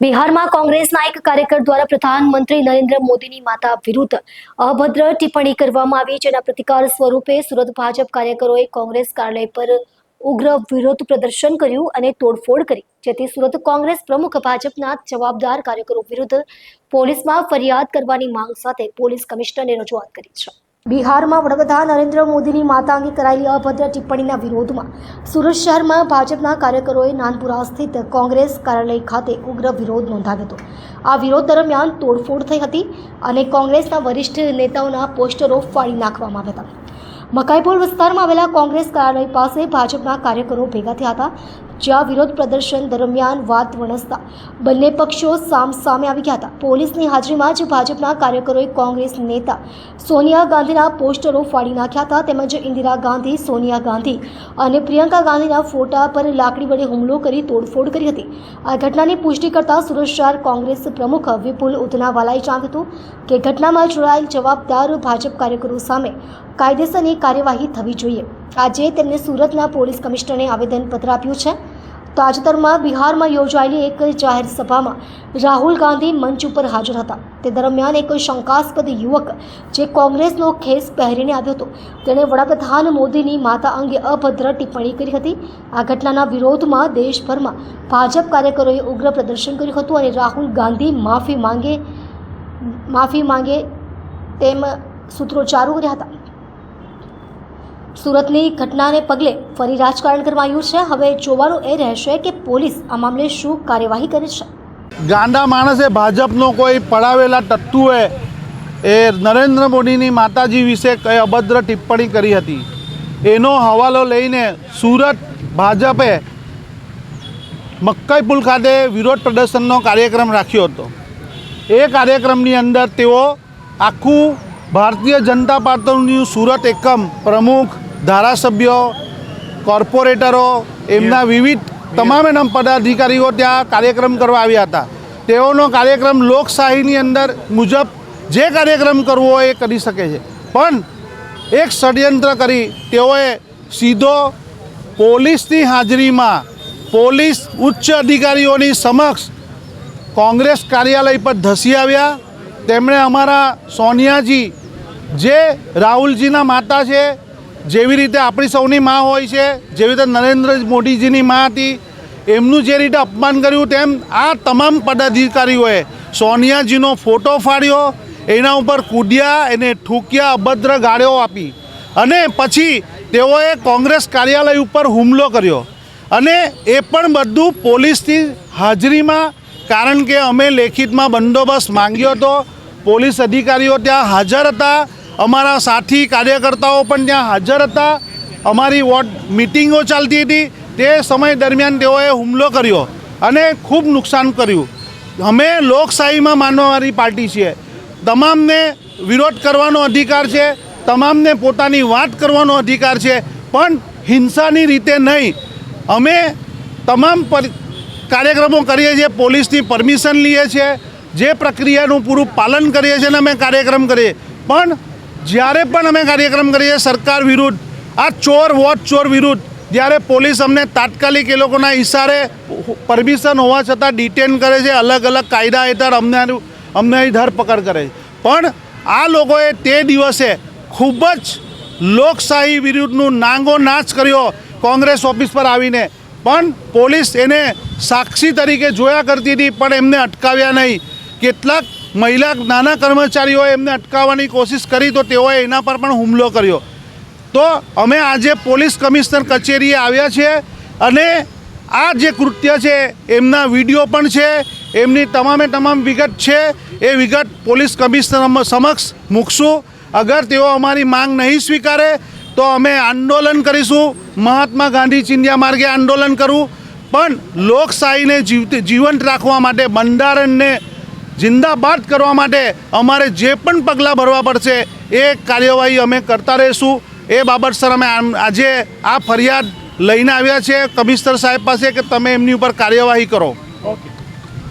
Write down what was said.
બિહારમાં કોંગ્રેસના એક કાર્યકર દ્વારા પ્રધાનમંત્રી નરેન્દ્ર મોદીની માતા વિરુદ્ધ અભદ્ર ટિપ્પણી કરવામાં આવી જેના પ્રતિકાર સ્વરૂપે સુરત ભાજપ કાર્યકરોએ કોંગ્રેસ કાર્યાલય પર ઉગ્ર વિરોધ પ્રદર્શન કર્યું અને તોડફોડ કરી. જેથી સુરત કોંગ્રેસ પ્રમુખ ભાજપના જવાબદાર કાર્યકરો વિરુદ્ધ પોલીસમાં ફરિયાદ કરવાની માંગ સાથે પોલીસ કમિશનરને રજૂઆત કરી છે. બિહારમાં વડાપ્રધાન નરેન્દ્ર મોદીની માતા અંગે કરાયેલી અભદ્ર ટિપ્પણીના વિરોધમાં સુરત શહેરમાં ભાજપના કાર્યકરોએ નાનપુરા સ્થિત કોંગ્રેસ કાર્યાલય ખાતે ઉગ્ર વિરોધ નોંધાવ્યો હતો. આ વિરોધ દરમિયાન તોડફોડ થઈ હતી અને કોંગ્રેસના વરિષ્ઠ નેતાઓના પોસ્ટરો ફાડી નાખવામાં આવ્યા હતા. મકાઈપોલ વિસ્તારમાં આવેલા કોંગ્રેસ કાર્યાલય પાસે ભાજપના કાર્યકરો ભેગા થયા હતા. જ્યાં વિરોધ પ્રદર્શન દરમિયાન વાત વણસતા બંને પક્ષો સામ સામે આવી ગયા હતા. પોલીસની હાજરીમાં જ ભાજપના કાર્યકરોએ કોંગ્રેસ નેતા સોનિયા ગાંધીના પોસ્ટરો ફાડી નાખ્યા હતા. તેમજ ઇન્દિરા ગાંધી, સોનિયા ગાંધી અને પ્રિયંકા ગાંધીના ફોટા પર લાકડી વડે હુમલો કરી તોડફોડ કરી હતી. આ ઘટનાની પુષ્ટિ કરતા સુરત શહેર કોંગ્રેસ પ્રમુખ વિપુલ ઉધનાવાલાએ જણાવ્યું હતું કે ઘટનામાં જોડાયેલ જવાબદાર ભાજપ કાર્યકરો સામે કાયદેસરની કાર્યવાહી થવી જોઈએ. આજે તેમને સુરતના પોલીસ કમિશનરને આવેદનપત્ર આપ્યું છે. તાજેતરમાં બિહારમાં યોજાયેલી એક જાહેર સભામાં રાહુલ ગાંધી મંચ ઉપર હાજર હતા. તે દરમિયાન એક શંકાસ્પદ યુવક, જે કોંગ્રેસનો ખેસ પહેરીને આવ્યો હતો, તેણે વડાપ્રધાન મોદીની માતા અંગે અભદ્ર ટિપ્પણી કરી હતી. આ ઘટનાના વિરોધમાં દેશભરમાં ભાજપ કાર્યકરોએ ઉગ્ર પ્રદર્શન કર્યું હતું અને રાહુલ ગાંધી માફી માંગે માફી માંગે તેમ સૂત્રોચ્ચારો કર્યા હતા. સુરતની ઘટનાને પગલે ફરી રાજકારણ કરવાયું છે. હવે જોવાનું એ રહેશે કે પોલીસ આ મામલે શું કાર્યવાહી કરે છે. ગાંડા માણસે ભાજપનો કોઈ પડાવેલા તત્તુએ એ નરેન્દ્ર મોદીની માતાજી વિશે કઈ અભદ્ર ટિપ્પણી કરી હતી. એનો હવાલો લઈને સુરત ભાજપે મક્કાઈપુલ ખાતે વિરોધ પ્રદર્શનનો કાર્યક્રમ રાખ્યો હતો. એ કાર્યક્રમની અંદર તેઓ આખું ભારતીય જનતા પાર્ટીનું સુરત એકમ પ્રમુખ ધારાસભ્યો કોર્પોરેટરો એમના વિવિધ તમામે એના પદાધિકારીઓ ત્યાં કાર્યક્રમ કરવા આવ્યા હતા. તેઓનો કાર્યક્રમ લોકશાહીની અંદર મુજબ જે કાર્યક્રમ કરવો હોય એ કરી શકે છે. પણ એક ષડયંત્ર કરી તેઓએ સીધો પોલીસની હાજરીમાં પોલીસ ઉચ્ચ અધિકારીઓની સમક્ષ કોંગ્રેસ કાર્યાલય પર ધસી આવ્યા. તેમણે અમારા સોનિયાજી જે રાહુલજીના માતા છે જેવી રીતે આપણી સૌની માં હોય છે, જેવી રીતે નરેન્દ્ર મોદીજીની માં હતી, એમનું જે રીતે અપમાન કર્યું તેમ આ તમામ પદાધિકારીઓએ સોનિયાજીનો ફોટો ફાડ્યો, એના ઉપર કૂદ્યા, એને ઠૂક્યા, અભદ્ર ગાળ્યો આપી. અને પછી તેઓએ કોંગ્રેસ કાર્યાલય ઉપર હુમલો કર્યો. અને એ પણ બધું પોલીસની હાજરીમાં, કારણ કે અમે લેખિતમાં બંદોબસ્ત માંગ્યો હતો. પોલીસ અધિકારીઓ ત્યાં હાજર હતા. અમારા સાથી કાર્યકર્તાઓ પણ ત્યાં હાજર હતા. અમારી વોર્ડ મિટિંગો ચાલતી હતી. તે સમય દરમિયાન તેઓએ હુમલો કર્યો અને ખૂબ નુકસાન કર્યું. અમે લોકશાહીમાં માનવાવાળી પાર્ટી છીએ. તમામને વિરોધ કરવાનો અધિકાર છે, તમામને પોતાની વાત કરવાનો અધિકાર છે, પણ હિંસાની રીતે નહીં. અમે તમામ કાર્યક્રમો કરીએ છીએ, પોલીસની પરમિશન લઈએ છીએ, જે પ્રક્રિયાનું પૂરું પાલન કરીએ છીએ અને અમે કાર્યક્રમ કરીએ. પણ જ્યારે પણ અમે કાર્યક્રમ કરીએ, સરકાર વિરુદ્ધ, આ ચોર વોટ ચોર વિરુદ્ધ, જ્યારે પોલીસ અમને તાત્કાલિક એ લોકોના ઇશારે પરમિશન હોવા છતાં ડિટેન કરે છે, અલગ અલગ કાયદા હેઠળ અમને અમને ધરપકડ કરે છે. પણ આ લોકોએ તે દિવસે ખૂબ જ લોકશાહી વિરુદ્ધનું નાંગો નાચ કર્યો કોંગ્રેસ ઓફિસ પર આવીને. પણ પોલીસ એને સાક્ષી તરીકે જોયા કરતી હતી, પણ એમને અટકાવ્યા નહીં. કેટલાક મહિલા નાના કર્મચારીઓએ એમને અટકાવવાની કોશિશ કરી તો તેઓએ એના પર પણ હુમલો કર્યો. તો અમે આજે પોલીસ કમિશનર કચેરીએ આવ્યા છીએ અને આ જે કૃત્ય છે, એમના વીડિયો પણ છે, એમની તમામે તમામ વિગત છે, એ વિગત પોલીસ કમિશનર સમક્ષ મૂકશું. અગર તેઓ અમારી માંગ નહીં સ્વીકારે તો અમે આંદોલન કરીશું. મહાત્મા ગાંધી ચિંધ્યા માર્ગે આંદોલન કરવું પણ લોકશાહીને જીવત જીવંત રાખવા માટે બંધારણને જિંદાબાદ કરવા માટે અમારે જે પણ પગલાં ભરવા પડશે, એ કાર્યવાહી અમે કરતા રહીશું. એ બાબત, સર, અમે આજે આ ફરિયાદ લઈને આવ્યા છે. કમિશનર સાહેબ પાસે કે તમે એમની ઉપર કાર્યવાહી કરો. ઓકે.